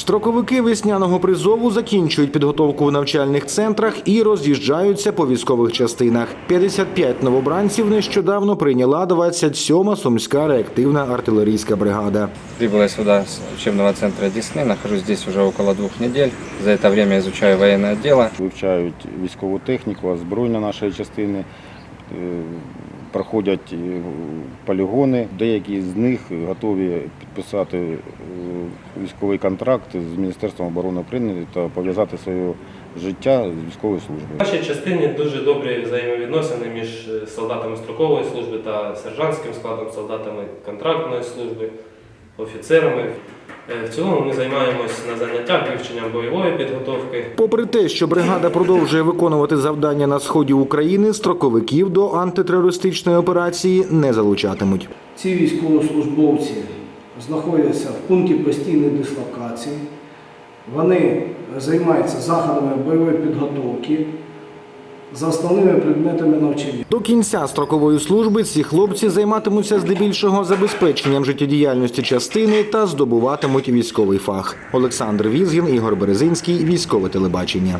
Строковики весняного призову закінчують підготовку в навчальних центрах і роз'їжджаються по військових частинах. 55 новобранців нещодавно прийняла 27-ма сумська реактивна артилерійська бригада. Прибыл я сюда с учебного центра Десны, нахожусь здесь уже около двух недель. За это время изучаю военное дело. вивчають військову техніку, озброєння нашої частини, е, проходять е, полігони. Деякі з них готові підписати е, військовий контракт з Міністерством оборони України та пов'язати своє життя з військовою службою. В нашій частині дуже добрі взаємовідносини між е, солдатами строкової служби та сержантським складом, солдатами контрактної служби, офіцерами. Е, В цілому ми займаємось на заняттях вивченням бойової підготовки. Попри те, що бригада продовжує виконувати завдання на сході України, строковиків до антитерористичної операції не залучатимуть. Ці військовослужбовці знаходяться в пункті постійної дислокації. Вони займаються заходами бойової підготовки за основними предметами навчання. До кінця строкової служби ці хлопці займатимуться здебільшого забезпеченням життєдіяльності частини та здобуватимуть військовий фах. Олександр Візгін, Ігор Березинський, військове телебачення.